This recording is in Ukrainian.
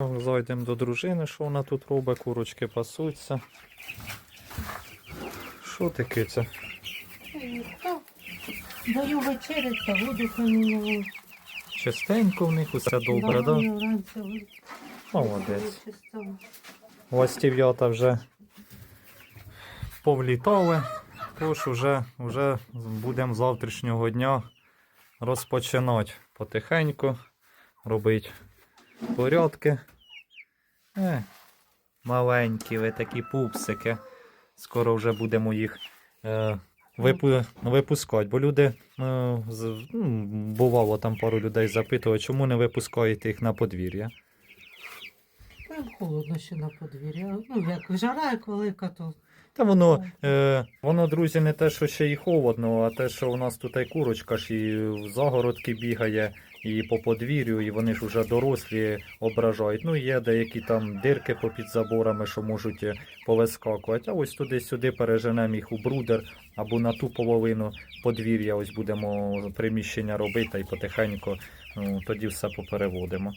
Зайдемо до дружини, що вона тут робить, курочки пасуться. Що таке це? Даю вечерять та воду поміняла. Частенько в них усе добре, вранці Молодець. вичистила. Вже повлітали, тож вже, вже будемо завтрашнього дня розпочинати потихеньку, робити порядки. Е, маленькі ви такі пупсики. Скоро вже будемо їх е, випу, випускати, бо люди, е, з- ну, бувало там пару людей запитували, чому не випускаєте їх на подвір'я. Холодно ще на подвір'ї. А, Ну, як жара, як велика, то Та воно, е, воно, друзі, не те, що ще й холодно, а те, що у нас тут і курочка ж і в загородки бігає, і по подвір'ю, і вони ж вже дорослі ображають. Ну, є деякі там дирки попід заборами, що можуть е, повискакувати. А ось туди-сюди переженемо їх у брудер або на ту половину подвір'я. Ось будемо приміщення робити і потихеньку ну, тоді все попереводимо.